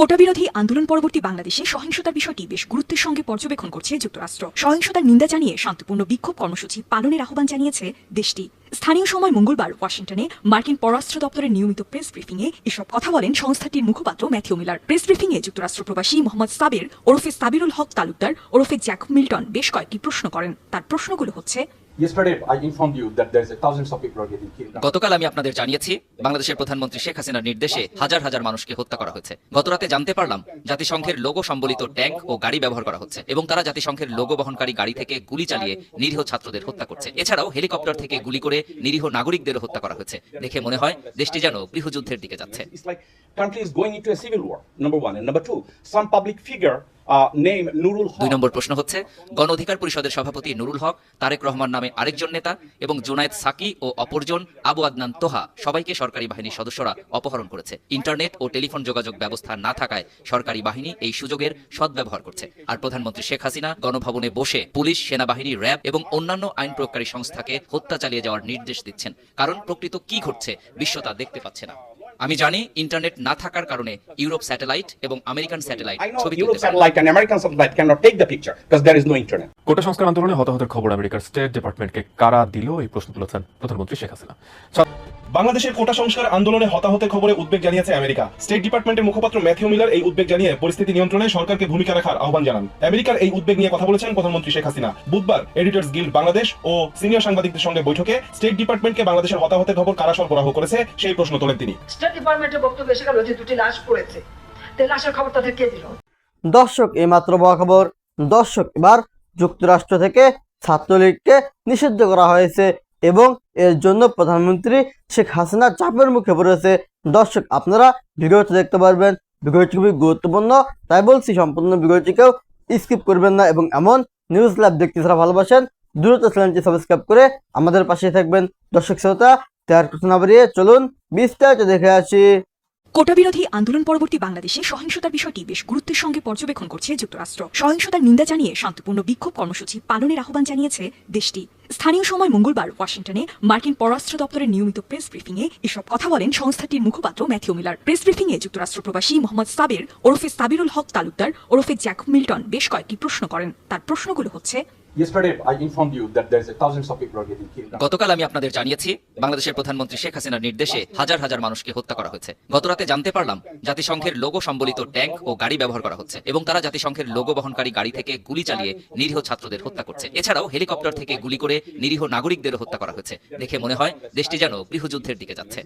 কোটা বিরোধী আন্দোলন পরবর্তী বাংলাদেশে সহিংসতার বিষয়টি বেশ গুরুত্বের সঙ্গে পর্যবেক্ষণ করছে যুক্তরাষ্ট্র। সহিংসতার নিন্দা জানিয়ে শান্তিপূর্ণ বিক্ষোভ কর্মসূচি পালনের আহ্বান জানিয়েছে দেশটি। স্থানীয় সময় মঙ্গলবার ওয়াশিংটনে মার্কিন পররাষ্ট্র দপ্তরের নিয়মিত প্রেস ব্রিফিংয়ে এসব কথা বলেন সংস্থাটির মুখপাত্র ম্যাথিউ মিলার। প্রেস ব্রিফিংয়ে যুক্তরাষ্ট্র প্রবাসী মোহাম্মদ সাবির ওরফে সাবিরুল হক তালুকদার, ওরফে জ্যাক মিল্টন বেশ কয়েকটি প্রশ্ন করেন। তার প্রশ্নগুলো হচ্ছে গতকাল আমি আপনাদের জানিয়েছি বাংলাদেশের প্রধানমন্ত্রী শেখ হাসিনার নির্দেশে হাজার হাজার মানুষকে হত্যা করা হয়েছে। গতরাতে জানতে পারলাম জাতিসংঘের লোগো সম্বলিত ট্যাঙ্ক ও গাড়ি ব্যবহার করা হচ্ছে এবং তারা জাতিসংঘের লোগো বহনকারী গাড়ি থেকে গুলি চালিয়ে নিরীহ ছাত্রদের হত্যা করছে। এছাড়াও হেলিকপ্টার থেকে গুলি করে নিরীহ নাগরিকদেরও হত্যা করা হয়েছে। দেখে মনে হয় দেশটি যেন গৃহযুদ্ধের দিকে যাচ্ছে। দুই নম্বর প্রশ্ন হচ্ছে, গণ অধিকার পরিষদের সভাপতি নুরুল হক, তারেক রহমান নামে আরেকজন নেতা এবং জুনায়েদ সাকি ও অপরজন আবু আদনান তোহা, সবাইকে সরকারি বাহিনীর সদস্যরা অপহরণ করেছে। ইন্টারনেট ও টেলিফোন যোগাযোগ ব্যবস্থা না থাকায় সরকারি বাহিনী এই সুযোগের সদ্ব্যবহার করছে। আর প্রধানমন্ত্রী শেখ হাসিনা গণভবনে বসে পুলিশ, সেনাবাহিনী, র্যাব এবং অন্যান্য আইন প্রয়োগকারী সংস্থাকে হত্যা চালিয়ে যাওয়ার নির্দেশ দিচ্ছেন। কারণ প্রকৃত কি ঘটছে, বিশ্ব তা দেখতে পাচ্ছে না। আমি জানি ইন্টারনেট না থাকার কারণে ইউরোপ স্যাটেলাইট এবং আমেরিকান স্যাটেলাইট ছবি Europe তুলতে পারে না। satellite and American satellite cannot take the picture because there is no internet. কোটা সংস্কার আন্দোলনে হতাহতের খবর আমেরিকার স্টেট ডিপার্টমেন্টকে কারা দিল? এই প্রশ্ন তুলেছেন প্রধানমন্ত্রী শেখ হাসিনা। বাংলাদেশের কোটা সংস্কার আন্দোলনে হতাহতের খবরে উদ্বেগ জানিয়েছে আমেরিকা। স্টেট ডিপার্টমেন্টের মুখপাত্র ম্যাথিউ মিলার এই উদ্বেগ জানিয়ে পরিস্থিতি নিয়ন্ত্রণে সরকারকে ভূমিকা রাখার আহ্বান জানান। আমেরিকার এই উদ্বেগ নিয়ে কথা বলেছেন প্রধানমন্ত্রী শেখ হাসিনা। বুধবার এডিটর্স গিল্ড বাংলাদেশ ও সিনিয়র সাংবাদিকদের সঙ্গে বৈঠকে স্টেট ডিপার্টমেন্টকে বাংলাদেশের হতাহতের খবর কারা সরবরাহ করেছে সেই প্রশ্ন তোলেন তিনি। ডিপার্টমেন্টের বক্তব্য এসে গেল যে দুটি লাশ পড়েছে। লাশের খবর তাদের কে দিল? দর্শক বড় খবর। দর্শক, এবার যুক্তরাষ্ট্র থেকে ছাত্রলীগকে নিষিদ্ধ করা হয়েছে এবং এর জন্য প্রধানমন্ত্রী শেখ হাসিনা চাপের মুখে পড়েছে। দর্শক, আপনারা ভিডিওটি দেখতে পারবেন। ভিডিওটি খুবই গুরুত্বপূর্ণ, তাই বলছি সম্পূর্ণ ভিডিওটিকেও স্কিপ করবেন না এবং এমন নিউজ ল্যাব দেখতে যারা ভালোবাসেন, দ্রুত চ্যানেলটি সাবস্ক্রাইব করে আমাদের পাশে থাকবেন। দর্শক, শ্রোতা তার কথা না চলুন বিস্তারিত দেখে আসি। কোটা বিরোধী আন্দোলন পরবর্তী বাংলাদেশে সহিংসতার বিষয়টি বেশ গুরুত্বের সঙ্গে পর্যবেক্ষণ করছে যুক্তরাষ্ট্র। সহিংসতার নিন্দা জানিয়ে শান্তিপূর্ণ বিক্ষোভ কর্মসূচি পালনের আহ্বান জানিয়েছে দেশটি। স্থানীয় সময় মঙ্গলবার ওয়াশিংটনে মার্কিন পররাষ্ট্র দপ্তরের নিয়মিত প্রেস ব্রিফিংয়ে এসব কথা বলেন সংস্থাটির মুখপাত্র ম্যাথিউ মিলার। প্রেস ব্রিফিংয়ে যুক্তরাষ্ট্র প্রবাসী মোহাম্মদ সাবির, ওরফে সাবিরুল হক তালুকদার, ওরফে জ্যাক মিল্টন বেশ কয়েকটি প্রশ্ন করেন। তার প্রশ্নগুলো হচ্ছে গতকাল আমি আপনাদের জানিয়েছি বাংলাদেশের প্রধানমন্ত্রী শেখ হাসিনার নির্দেশে হাজার হাজার মানুষকে হত্যা করা হয়েছে। গতরাতে জানতে পারলাম জাতিসংঘের লোগো সম্বলিত ট্যাঙ্ক ও গাড়ি ব্যবহার করা হচ্ছে এবং তারা জাতিসংঘের লোগো বহনকারী গাড়ি থেকে গুলি চালিয়ে নিরীহ ছাত্রদের হত্যা করছে। এছাড়াও হেলিকপ্টার থেকে গুলি করে নিরীহ নাগরিকদেরও হত্যা করা হয়েছে। দেখে মনে হয় দেশটি যেন গৃহযুদ্ধের দিকে যাচ্ছে।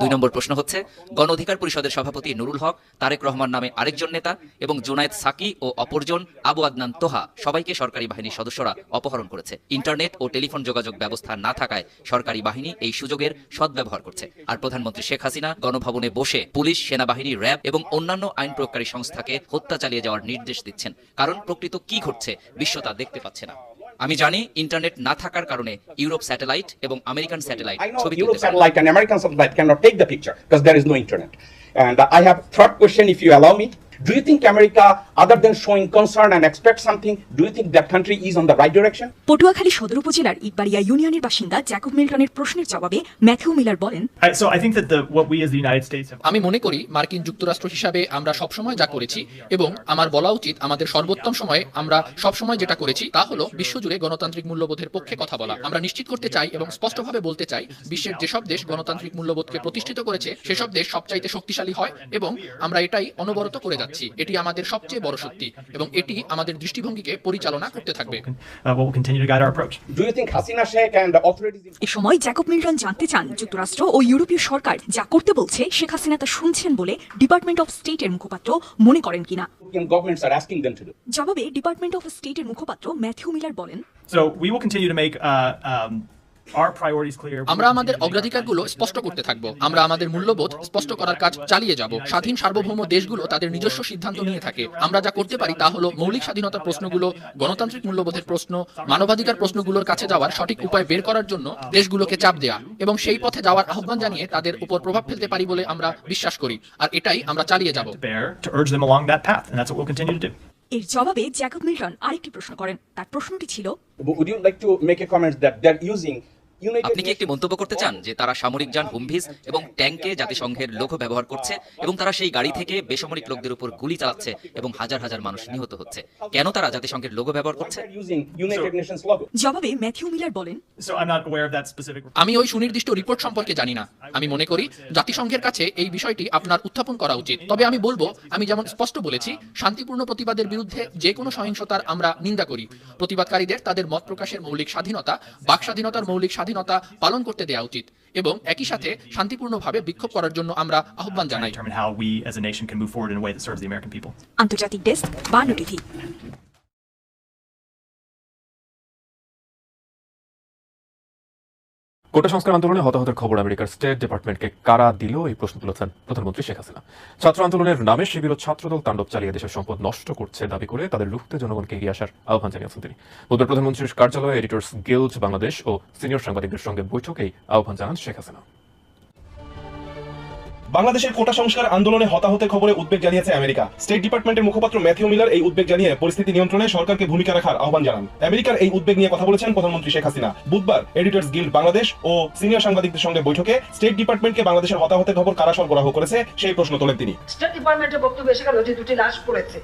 দুই নম্বর প্রশ্ন হচ্ছে, গণ অধিকার পরিষদের সভাপতি নুরুল হক, তারেক রহমান নামে আরেকজন নেতা এবং জুনায়েদ সাকি ও অপরজন আবু আদনান তোহা সবাইকে সরকারি বাহিনীর সদস্যরা অপহরণ করেছে। ইন্টারনেট ও টেলিফোন যোগাযোগ ব্যবস্থা না থাকায় সরকারি বাহিনী এই সুযোগের সদ্ব্যবহার করছে। আর প্রধানমন্ত্রী শেখ হাসিনা গণভবনে বসে পুলিশ, সেনাবাহিনী, র্যাব এবং অন্যান্য আইন প্রয়োগকারী সংস্থাকে হত্যা চালিয়ে যাওয়ার নির্দেশ দিচ্ছেন। কারণ প্রকৃত কি ঘটছে, বিশ্ব তা দেখতে পাচ্ছে না। আমি জানি ইন্টারনেট না থাকার কারণে ইউরোপ স্যাটেলাইট এবং আমেরিকান স্যাটেলাইট ছবি তুলতে না। satellite and American satellite cannot take the picture because there is no internet. And uh, I have third question, if you allow me. Do you think America, other than showing concern and expect something, do you think that country is on the right direction? Patuakhali সদর উপজেলার ইটবাড়িয়া ইউনিয়নের বাসিন্দা Jacob মিল্টনের প্রশ্নের জবাবে Matthew Miller বলেন So I think that the what we as the United States have আমি মনে করি মার্কিন যুক্তরাষ্ট্র হিসাবে আমরা সবসময় যা করেছি এবং আমার বলা উচিত আমাদের সর্বোত্তম সময়ে আমরা সবসময় যেটা করেছি তা হলো বিশ্বজুড়ে গণতান্ত্রিক মূল্যবোধের পক্ষে কথা বলা আমরা নিশ্চিত করতে চাই এবং স্পষ্টভাবে বলতে চাই বিশ্বের যেসব দেশ গণতান্ত্রিক মূল্যবোধকে প্রতিষ্ঠিত করেছে সেসব দেশ সবচাইতে শক্তিশালী হয় এবং আমরা এটাই অনবরত করে যাচ্ছি এটি আমাদের সবচেয়ে বড় শক্তি এবং এটি আমাদের দৃষ্টিভঙ্গিকে পরিচালনা করতে থাকবে uh, what will continue to guide our approach. Do you think Hasina Sheikh and the authorities in এ সময় জ্যাকব মিল্টন জানতে চান যুক্তরাষ্ট্র ও ইউরোপীয় সরকার যা করতে বলছে শেখ হাসিনা তা শুনছেন বলে ডিপার্টমেন্ট অফ স্টেটের মুখপাত্র মনে করেন কিনা? জবাবে ডিপার্টমেন্ট অফ স্টেটের মুখপাত্র ম্যাথিউ মিলার বলেন So we will continue to make uh, um, আমরা আমাদের অগ্রাধিকারগুলো স্পষ্ট করতে থাকব। আমরা আমাদের মূল্যবোধ স্পষ্ট করার কাজ চালিয়ে যাব। স্বাধীন সার্বভৌম দেশগুলো তাদের নিজস্ব সিদ্ধান্ত নিয়ে থাকে। আমরা যা করতে পারি তা হলো মৌলিক স্বাধীনতার প্রশ্নগুলো গণতান্ত্রিক মূল্যবোধের প্রশ্ন মানবাধিকার প্রশ্নগুলোর কাছে যাওয়ার সঠিক উপায় বের করার জন্য দেশগুলোকে চাপ দেয়া এবং সেই পথে যাওয়ার আহ্বান জানিয়ে তাদের উপর প্রভাব ফেলতে পারি বলে আমরা বিশ্বাস করি। আর এটাই আমরা চালিয়ে যাব। এর জবাবে জ্যাকব মিল্টন আরেকটি প্রশ্ন করেন তার প্রশ্নটি ছিল Would you like to make a comment that they're using আপনি কি একটি মন্তব্য করতে চান যে তারা সামরিক যান হুমভিজ এবং ট্যাঙ্কে জাতিসংঘের লোগো ব্যবহার করছে এবং তারা সেই গাড়ি থেকে বেসামরিক লোকদের উপর গুলি চালাচ্ছে এবং হাজার হাজার মানুষ নিহত হচ্ছে? কেন তারা জাতিসংঘের লোগো ব্যবহার করছে. জবাবে ম্যাথিউ মিলার বলেন. আমি ওই সুনির্দিষ্ট রিপোর্ট সম্পর্কে জানি না। আমি মনে করি জাতিসংঘের কাছে এই বিষয়টি আপনার উত্থাপন করা উচিত। তবে আমি বলব আমি যেমন স্পষ্ট বলেছি শান্তিপূর্ণ প্রতিবাদের বিরুদ্ধে যে কোনো সহিংসতার আমরা নিন্দা করি। প্রতিবাদকারীদের তাদের মত প্রকাশের মৌলিক স্বাধীনতা বাক স্বাধীনতার মৌলিক স্বাধীনতা পালন করতে দেওয়া উচিত এবং একই সাথে শান্তিপূর্ণভাবে বিক্ষোভ করার জন্য আমরা আহ্বান জানাই। Determine how we কোটা সংস্কার আন্দোলনে হতাহতের খবর আমেরিকার স্টেট ডিপার্টমেন্টকে কারা দিল? এই প্রশ্ন তুলেছেন প্রধানমন্ত্রী শেখ হাসিনা। ছাত্র আন্দোলনের নামে শিবির ও ছাত্রদল তাণ্ডব চালিয়ে দেশের সম্পদ নষ্ট করছে দাবি করে তাদের লুপ্ত জনগণকে এগিয়ে আসার আহ্বান জানিয়েছেন তিনি। বুধবার প্রধানমন্ত্রীর কার্যালয়ে এডিটর্স গিল্ড বাংলাদেশ ও সিনিয়র সাংবাদিকদের সঙ্গে বৈঠকেই আহ্বান জানান শেখ হাসিনা। বাংলাদেশের কোটা সংস্কার আন্দোলনে হতাহতের খবরে উদ্বেগ জানিয়েছে আমেরিকা। স্টেট ডিপার্টমেন্টের মুখপাত্র ম্যাথিউ মিলার এই উদ্বেগ জানিয়ে পরিস্থিতি নিয়ন্ত্রণে সরকারকে ভূমিকা রাখার আহ্বান জানান। আমেরিকার এই উদ্বেগ নিয়ে কথা বলেছেন প্রধানমন্ত্রী শেখ হাসিনা। বুধবার এডিটর্স গিল্ড বাংলাদেশ ও সিনিয়র সাংবাদিকদের সঙ্গে বৈঠকে স্টেট ডিপার্টমেন্টকে বাংলাদেশের হতাহতের খবর কারা সরবরাহ করেছে সেই প্রশ্ন তোলেন তিনি। স্টেট ডিপার্টমেন্টের বক্তব্য দুটি লাশ পড়েছে।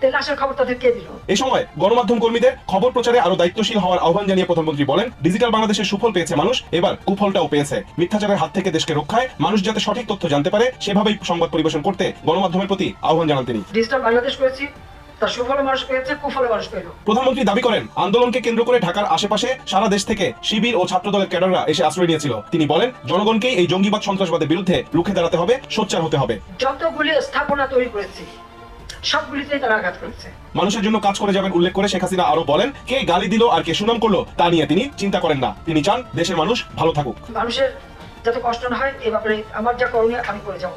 তো লাশের খবর তাদের কে দিল? এই সময় গণমাধ্যম কর্মীদের খবর প্রচারে আরও দায়িত্বশীল হওয়ার আহ্বান জানিয়ে প্রধানমন্ত্রী বলেন ডিজিটাল বাংলাদেশের সুফল পেয়েছে মানুষ এবার কুফলটাও পেয়েছে। মিথ্যাচারের হাত থেকে দেশকে রক্ষায় মানুষ যাতে সঠিক তথ্য জানতে পারে সেভাবেই সংবাদ পরিবেশন করতে গণমাধ্যমের প্রতি আহ্বান জানান তিনি। ডিজিটাল বাংলাদেশ করেছি তার সুফল মানুষ পেয়েছে কুফল মানুষ পেল। প্রধানমন্ত্রী দাবি করেন আন্দোলনকে কেন্দ্র করে ঢাকার আশেপাশে সারা দেশ থেকে শিবির ও ছাত্রদলের ক্যাডাররা এসে আশ্রয় নিয়েছিল। তিনি বলেন জনগণকেই এই জঙ্গিবাদ সন্ত্রাসবাদের বিরুদ্ধে রুখে দাঁড়াতে হবে সোচ্চার হতে হবে। যতগুলি স্থাপনা তৈরি করেছি সবগুলিতেই তারা আঘাত করেছে। মানুষের জন্য কাজ করে যাবেন উল্লেখ করে শেখ হাসিনা আরও বলেন কে গালি দিল আর কে সুনাম করল তা নিয়ে তিনি চিন্তা করেন না। তিনি চান দেশের মানুষ ভালো থাকুক। মানুষের যাতে কষ্ট না হয় এ ব্যাপারে আমার যা করণীয় আমি করে যাব।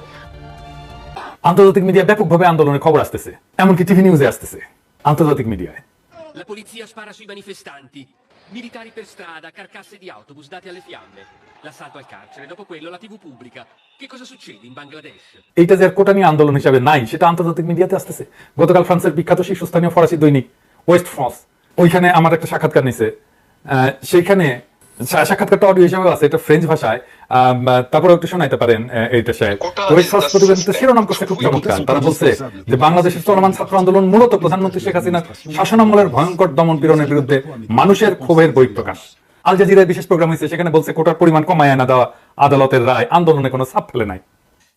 আন্তর্জাতিক মিডিয়া ব্যাপকভাবে আন্দোলনের খবর আসতেছে এমনকি টিভি নিউজে আসতেছে আন্তর্জাতিক মিডিয়ায়। La polizia spara sui manifestanti. Militari per strada, carcasse di autobus date alle fiamme. L'assalto al carcere, dopo quello la TV pubblica. Che cosa succede in Bangladesh? এইটা যে কোটা নিয়ে আন্দোলন হিসাবে নাই সেটা আন্তর্জাতিক মিডিয়াতে আসতেছে গতকাল ফ্রান্সের বিখ্যাত শীর্ষস্থানীয় ফরাসি দৈনিক ওয়েস্ট ফ্রান্স ওইখানে আমার একটা সাক্ষাৎকার নিছে সেইখানে সাক্ষাৎকারটা অডিও হিসেবে আছে এটা ফ্রেঞ্চ ভাষায়। তারপরে একটু শোনাইতে পারেন এইটা সাহেব প্রতিবেদনটা শিরোনাম করছে খুব চমৎকার। তারা বলছে যে বাংলাদেশের চলমান ছাত্র আন্দোলন মূলত প্রধানমন্ত্রী শেখ হাসিনার শাসনামলের ভয়ঙ্কর দমন পীড়নের বিরুদ্ধে মানুষের ক্ষোভের বহিঃপ্রকাশ আল জাজিরায় বিশেষ প্রোগ্রাম হয়েছে সেখানে বলছে কোটার পরিমাণ কমায় না দেওয়া আদালতের রায়। আন্দোলনে কোনো ছাপ ফেলে নাই।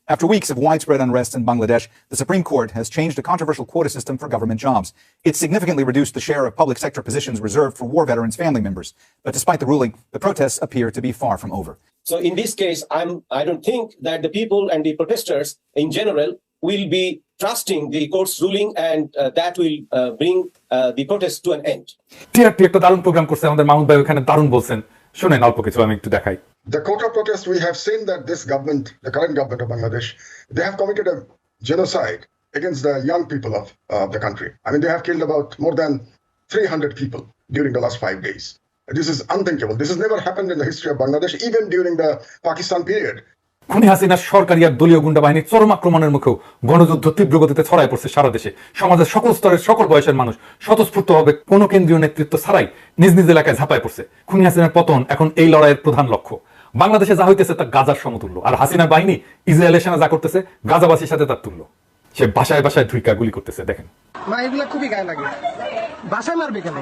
After weeks of widespread unrest in Bangladesh, the Supreme Court has changed a controversial quota system for government jobs. It significantly reduced the share of public sector positions reserved for war veterans' family members. But despite the ruling, the protests appear to be far from over. So in this case, I'm I don't think that the people and the protesters in general will be trusting the court's ruling and uh, that will uh, bring uh, the protest to an end. TRT একটা দারুণ programme করছে আমাদের মাহমুদ ভাই ওখানে দারুণ বলছেন শুনেন অল্প কিছু আমি একটু দেখাই The quota protest, we have seen that this government, the current government of Bangladesh, they have committed a genocide against the young people of uh, the country. I mean, they have killed about more than 300 people during the last five days. This is unthinkable. This has never happened in the history of Bangladesh, even during the Pakistan period. খুনি হাসিনার সরকারি আর দলীয় গুন্ডা বাহিনীর চরম আক্রমণের মুখেও গণযুদ্ধ তীব্র গতিতে ছড়ায় পড়ছে সারা দেশে সমাজের সকল স্তরের সকল বয়সের মানুষ স্বতঃস্ফূর্ত হবে কোনো কেন্দ্রীয় নেতৃত্ব ছাড়াই নিজ নিজ এলাকায় ঝাঁপায় পড়ছে খুনি হাসিনার পতন এখন এই লড়াইয়ের প্রধান লক্ষ্য বাংলাদেশে যা হইতেছে তা গাজার সমতুল্য। আর হাসিনার বাহিনী ইসরায়েলের সেনা যা করতেছে গাজাবাসীর সাথে তার তুল্য। সে বাসায় বাসায় ধুইকা গুলি করতেছে দেখেন। মা এগুলা খুবই গায়ে লাগে। বাসায় মারবে কেন?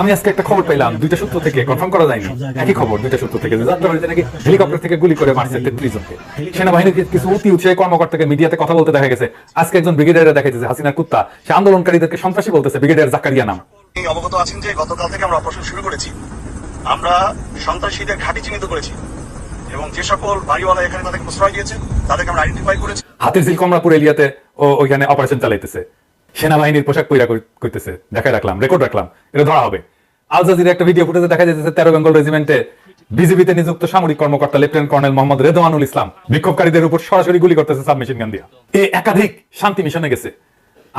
আমি আজকে একটা খবর পেলাম দুইটা সূত্র থেকে কনফার্ম করা যায়নি। একই খবর দুইটা সূত্র থেকে। যে যাত্রাবাড়িতে নাকি হেলিকপ্টার থেকে গুলি করে মারছে তেত্রিশ জনকে। সেনাবাহিনীর কিছু অতি উৎসাহী কর্মকর্তাকে মিডিয়াতে কথা বলতে দেখা গেছে। আজকে একজন ব্রিগেডিয়ার দেখা যাচ্ছে হাসিনার কুত্তা সে আন্দোলনকারীদেরকে সন্ত্রাসী বলতেছে ব্রিগেডিয়ার জাকারিয়া নাম। অবগত আছেন যে গতকাল থেকে আমরা অপারেশন শুরু করেছি। আমরা সন্ত্রাসীদের ঘাঁটি চিহ্নিত করেছি এবং যে সকল বাড়িওয়ালা এখানে তাদেরকে প্রশ্রয় দিয়েছে তাদেরকে আমরা আইডেন্টিফাই করেছি। হাতির ঝিল কমলাপুর এরিয়াতে ও ওইখানে অপারেশন চালাইতেছে। সেনাবাহিনীর পোশাক পইরা কইতেছে দেখাই রাখলাম রেকর্ড রাখলাম, এটা ধরা হবে। আল জাজিরা একটা ভিডিও ফুটেজে দেখা যাচ্ছে তেরো বেঙ্গল রেজিমেন্টে বিজিবিতে নিযুক্ত সামরিক কর্মকর্তা লেফটেন্যান্ট কর্নেল মোহাম্মদ রেদওয়ানুল ইসলাম বিক্ষোভকারীদের উপর সরাসরি গুলি করতেছে সাবমেশিন গান দিয়া। এ একাধিক শান্তি মিশনে গেছে।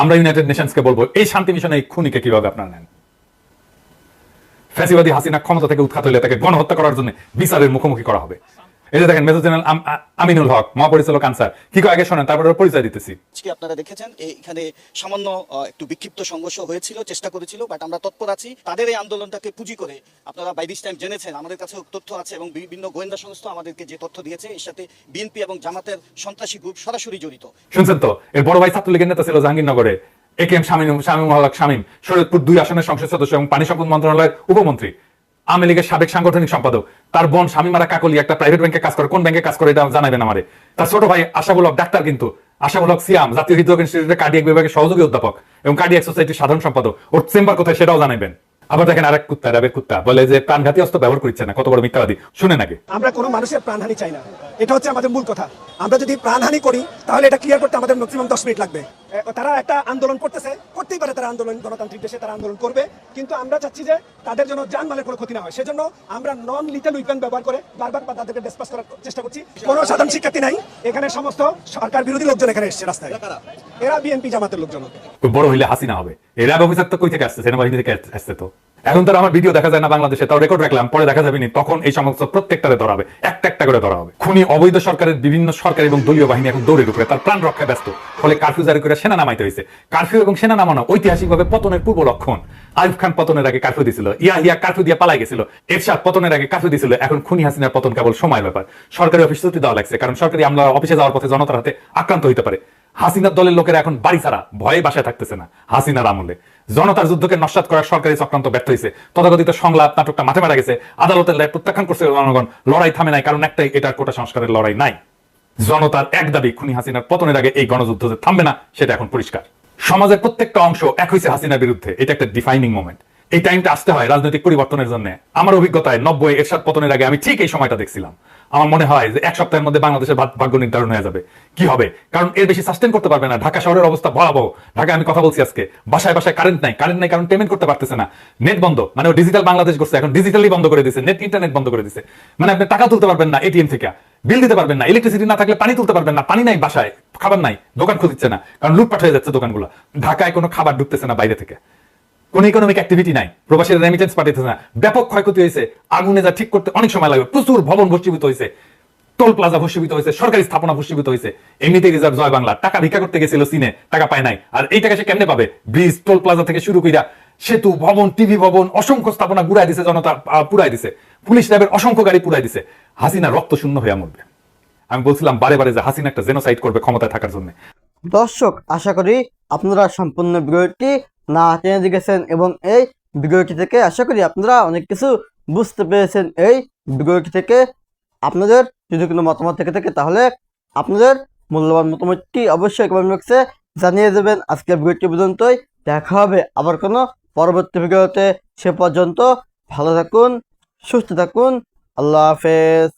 আমরা ইউনাইটেড নেশনসকে বলব, এই শান্তি মিশনে এই খুনিকে কীভাবে আপনারা নেন? ফ্যাসিবাদী হাসিনা ক্ষমতা থেকে উৎখাত হলে তাকে গণহত্যা করার জন্য বিচারের মুখোমুখি করা হবে। এই যে দেখেন মেজর জেনারেল আমিনুল হক মহাপরিচালক আনসার। কি আগে শোনেন তারপরে পরিচয় দিতেছি। আজকে আপনারা দেখেছেন এখানে সামান্য একটু বিক্ষিপ্ত সংঘর্ষ হয়েছিল চেষ্টা করেছিল বাট আমরা তৎপর আছি। তাদের এই আন্দোলনটাকে পুঁজি করে আপনারা বাই দিস টাইম জেনেছেন আমাদের কাছে তথ্য আছে এবং বিভিন্ন গোয়েন্দা সংস্থা আমাদেরকে যে তথ্য দিয়েছে এর সাথে বিএনপি এবং জামাতের সন্ত্রাসী গ্রুপ সরাসরি জড়িত। শুনছেন তো? এর বড় ভাই ছাত্রলীগের নেতা ছিল জাহাঙ্গীরনগরে। A K M Shamim Shamim Shamim Shariatpur দুই আসনের সংসদ সদস্য এবং পানি সম্পদ মন্ত্রণালয়ের উপমন্ত্রী। আওয়ামী লীগের সাবেক সাংগঠনিক সম্পাদক। তার বোন শামীমারা কাকলি একটা প্রাইভেট ব্যাংকে কাজ করে। কোন ব্যাংকে কাজ করে এটা জানাবেন আমারে। তার ছোট ভাই আশাবুলক ডাক্তার কিন্তু। আশাবুলক সিয়াম, জাতীয় হৃদরোগ ইনস্টিটিউটের কার্ডিয়াক বিভাগের সহযোগী অধ্যাপক এবং কার্ডিয়াক সোসাইটির সাধারণ সম্পাদক। ওর চেম্বার কোথায় সেটাও জানাবেন। আবার দেখেন আরেক কুত্তা, রাবের কুত্তা। বলে যে, প্রাণঘাতী অস্ত্র ব্যবহার করছে না, কত বড় মিথ্যাবাদী। শুনে নাকি আমরা কোনো মানুষের প্রাণহানি চাই না। এটা হচ্ছে আমাদের মূল কথা। আমরা যদি প্রাণহানি করি তাহলে এটা ক্লিয়ার করতে আমাদের ম্যাক্সিমাম দশ মিনিট লাগবে। তারা একটা আন্দোলন করতেছে করতেই পারে তারা আন্দোলন গণতান্ত্রিক দেশে তারা আন্দোলন করবে। কিন্তু আমরা চাচ্ছি যে তাদের জন্য জানমালের কোনো ক্ষতি না হয়। সেজন্য আমরা নন লিটাল উইপেন ব্যবহার করে বারবার তাদেরকে ডিসপাস করার চেষ্টা করছি। কোনো সাধারণ শিক্ষার্থী নাই। এখানে সমস্ত সরকার বিরোধী লোকজন এখানে এসছে রাস্তায়। এরা বিএনপি জামাতের লোকজন। বড় হইলে হাসিনা হবে। এরা অফিসার তো কই থেকে আসছে? সেনাবাহিনী থেকে আসছে তো। এখন তো আর আমার ভিডিও দেখা যায় না বাংলাদেশে, তাও রেকর্ড রাখলাম, পরে দেখা যাবে তখন এই সমস্ত প্রত্যেকটারে ধরা হবে একটা একটা করে ধরা হবে খুনি অবৈধ সরকারের বিভিন্ন সরকার এবং দলীয় বাহিনী এখন দৌড়ে ঢুকে, তার প্রাণ রক্ষায় ব্যস্ত। ফলে কারফিউ জারি করে সেনা নামাইতে হয়েছে কারফিউ এবং সেনা নামানো ঐতিহাসিকভাবে পতনের পূর্ব লক্ষণ। আইব খান পতনের আগে কারফিউ দিছিল ইয়া ইয়া কারফিউ দিয়ে পালাই গেছিল, এরশাদ পতনের আগে কারফিউ দিছিল, এখন খুনি হাসিনার পতন কেবল সময় ব্যাপার। সরকারি অফিস ছুটি দেওয়া লাগছে, কারণ সরকারি আমলা অফিসে যাওয়ার পথে জনতার হাতে আক্রান্ত হইতে পারে। হাসিনার দলের লোকেরা এখন বাড়ি ছাড়া, ভয়ে বাসায় থাকতেছে না, হাসিনার আমলে। জনতার যুদ্ধকে নস্বাত করার সরকারি চক্রান্ত ব্যর্থ হয়েছে তথাকথিত সংলাপ, নাটকটা মাঠে মারা গেছে, আদালতের রায় প্রত্যাখ্যান করছে জনগণ। লড়াই থামে নাই, কারণ একটাই এটার কোটা সংস্কারের লড়াই নাই। জনতার এক দাবি, খুনি হাসিনার পতনের আগে এই গণযুদ্ধ যে থামবে না, সেটা এখন পরিষ্কার। সমাজের প্রত্যেকটা অংশ এক হয়েছে হাসিনার বিরুদ্ধে। এটা একটা ডিফাইনিং মোমেন্ট এই টাইমটা আসতে হয় রাজনৈতিক পরিবর্তনের জন্য। আমার অভিজ্ঞতায় নব্বই এরশাদ পতনের আগে আমি ঠিক এই সময়টা দেখছিলাম। আমার মনে হয় যে এক সপ্তাহের মধ্যে বাংলাদেশের ভাগ্য নির্ধারণ হয়ে যাবে। কি হবে? কারণ এর বেশি সাস্টেন করতে পারবে না। ঢাকা শহরের অবস্থা ভয়াবহ। ঢাকায় আমি কথা বলছি আজকে। বাসায় বাসায় কারেন্ট নাই। কারেন্ট নাই কারণ পেমেন্ট করতে পারতেছে না। নেট বন্ধ। মানে ডিজিটাল বাংলাদেশ করছে। এখন ডিজিটালি বন্ধ করে দিছে। নেট ইন্টারনেট বন্ধ করে দিছে। মানে আপনি টাকা তুলতে পারবেন না এটিএম থেকে। বিল দিতে পারবেন না। ইলেকট্রিসিটি না থাকলে পানি তুলতে পারবেন না। পানি নাই বাসায়। খাবার নাই। দোকান খুঁজছে না। কারণ লুটপাট হয়ে যাচ্ছে দোকানগুলো। ঢাকায় কোনো খাবার ঢুকতেছে না বাইরে থেকে। কোন ইকোনমিক অ্যাক্টিভিটি নাই, প্রবাসীরা রেমিটেন্স পাঠাইতেছে না। ব্যাপক ক্ষয়ক্ষতি হয়েছে, আগুনে যা ঠিক করতে অনেক সময় লাগবে। প্রচুর ভবন ভস্মীভূত হয়েছে টোল প্লাজা ভস্মীভূত হয়েছে, সরকারি স্থাপনা ভস্মীভূত হয়েছে। এমনিতে রিজার্ভ জয় বাংলা। টাকা ভিক্ষা করতে গেছিল চীনে, টাকা পায় নাই। আর এই টাকা সে কেমনে পাবে? ব্রিজ টোল প্লাজা থেকে শুরু কইরা সেতু, ভবন টিভি ভবন, অসংখ্য স্থাপনা গুড়াই দিছে, জনতা পুরাই দিছে। পুলিশ র্যাবের অসংখ্য গাড়ি পুরাই দিছে। হাসিনা রক্ত শূন্য হয়ে মরবে। আমি বলছিলাম বারে বারে যে হাসিনা একটা জেনোসাইড করবে ক্ষমতায় থাকার জন্য। দর্শক, আশা করি আপনারা সম্পূর্ণ ভিডিওটি না টেনে দেখেছেন এবং এই ভিডিওটি থেকে আশা করি আপনারা অনেক কিছু বুঝতে পেরেছেন। এই ভিডিওটি থেকে আপনাদের যদি কোনো মতামত থেকে থাকে তাহলে আপনাদের মূল্যবান মতামতটি অবশ্যই কমেন্ট বক্সে জানিয়ে দেবেন। আজকের ভিডিওটি পর্যন্তই। দেখা হবে আবার কোনো পরবর্তী ভিডিওতে। সে পর্যন্ত ভালো থাকুন, সুস্থ থাকুন। আল্লাহ হাফেজ।